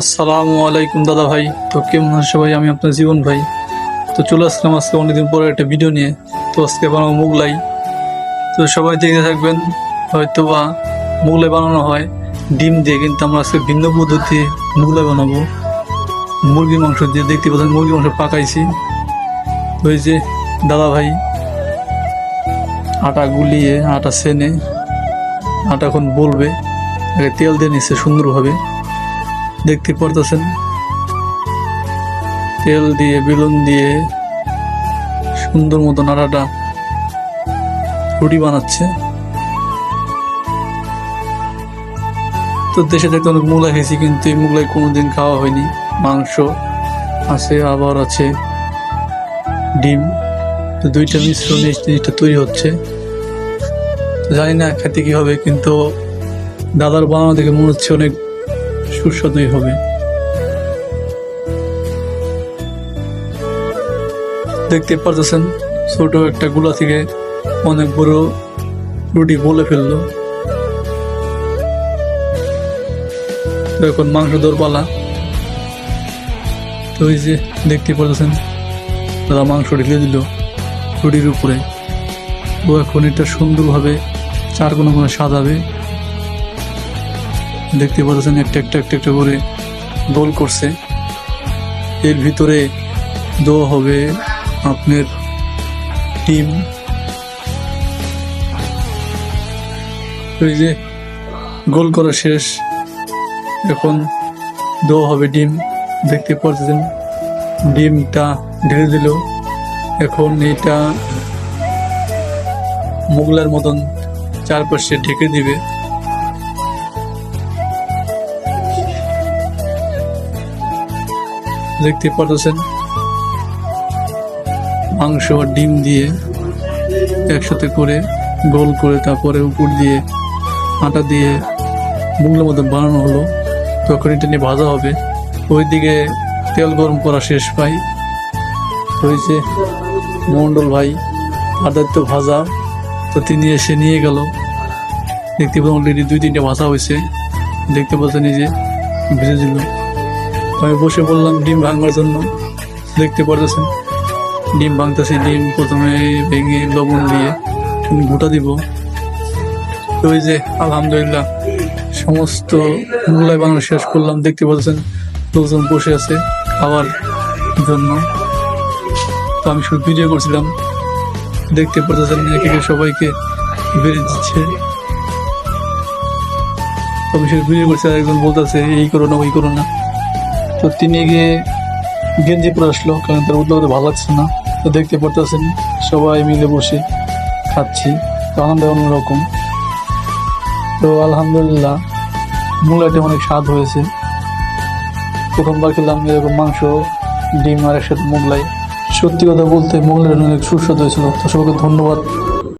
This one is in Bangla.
আসসালামু আলাইকুম দাদা ভাই। তো কেমন আছে ভাই আমি আপনার জীবন ভাই। তো চলে আসলাম আজকে অনেকদিন পরে একটা ভিডিও নিয়ে। তো আজকে বানাবো মোগলাই। তো সবাই দেখতে থাকবেন হয়তো বা মোগলাই বানানো হয়। ডিম দিয়ে কিন্তু আমরা আজকে ভিন্ন পদ্ধতি মোগলাই বানাবো। মুরগির মাংস দিয়ে দেখতে পাচ্ছেন, মুরগির মাংস পাকাইছি। এই যে দাদা ভাই, আটা গুলিয়ে, আটা সেনে, আটা এখন বলবে। তেল দিয়ে নিচ্ছে সুন্দরভাবে। দেখতে পারতেছেন? তেল দিয়ে, বেলুন দিয়ে সুন্দর মতো নাড়াটা রুটি বানাচ্ছে। তো দেশে থাকতে অনেক মুগলাই খেয়েছি কিন্তু এই মুগলাই কোনোদিন খাওয়া হয়নি। মাংস আছে, আবার আছে ডিম। তো দুইটা মিশ্রণে এই জিনিসটা তৈরি হচ্ছে। জানি না খেতে কি হবে, কিন্তু দাদার বানানো দেখে মনে হচ্ছে অনেক সুস্বাদুই হবে। দেখতে পারতেছেন, ছোট একটা গুলা থেকে অনেক বড় রুটি বলে ফেলল। এখন মাংস দর পালা তো ওই যে দেখতে পারতেছেন দাদা মাংস ঢেলে দিল রুটির উপরে। ও এখন এটা সুন্দরভাবে চার কোনো কোনো সাজাবে। দেখতে পাচ্ছেন একটা একটা একটা একটা করে গোল করছে। এর ভিতরে দো হবে আপনার ওই যে গোল করা শেষ। এখন দো হবে ডিম। দেখতে পাচ্ছেন ডিমটা ঢেলে দিল। এখন এটা মোগলার মতন চারপাশে ঢেকে দিবে। দেখতে পাচ্ছেন মাংস আর ডিম দিয়ে একসাথে করে গোল করে তারপরে উপর দিয়ে আটা দিয়ে মুগলের মতো বানানো হলো। তখন এটা নিয়ে ভাজা হবে। ওইদিকে তেল গরম করা শেষ পাই হয়েছে মন্ডল ভাই আদার তো ভাজা। তো তিনি এসে নিয়ে গেল। দেখতে পাবেন অলরেডি দুই তিনটে ভাজা হয়েছে। দেখতে পাচ্ছেন যে ভেজে দিল। আমি বসে বললাম, ডিম ভাঙবার জন্য। দেখতে পারতেছেন, ডিম ভাঙতেছি, ডিম প্রথমে ভেঙে লবণ দিয়ে গোটা দিব। ওই যে, আলহামদুলিল্লাহ, সমস্ত মোগলাই বানানো শেষ করলাম। দেখতে পাচ্ছেন লোকজন বসে আছে খাওয়ার জন্য। তো আমি শুধু ভিডিও করছিলাম। দেখতে পাচ্ছেন একে একে সবাইকে বেড়ে দিচ্ছে। আমি শুধু ভিডিও করছি একজন বলতেছে, এই করো না, ওই করো না। তো তিনি গিয়ে গেঞ্জি পরে আসলো, কারণ তার উদ্যোগ ভালো লাগছে না। তো দেখতে পারতেছেন সবাই মিলে বসে খাচ্ছি, তো আনন্দ অন্যরকম। তো আলহামদুলিল্লাহ মূলাটি অনেক স্বাদ হয়েছে। প্রথমবার খেলাম এরকম মাংস, ডিম আর একসাথে মোগলাই। সত্যি কথা বলতে মোগলাই অনেক সুস্বাদু হয়েছিল। তো সবাইকে ধন্যবাদ।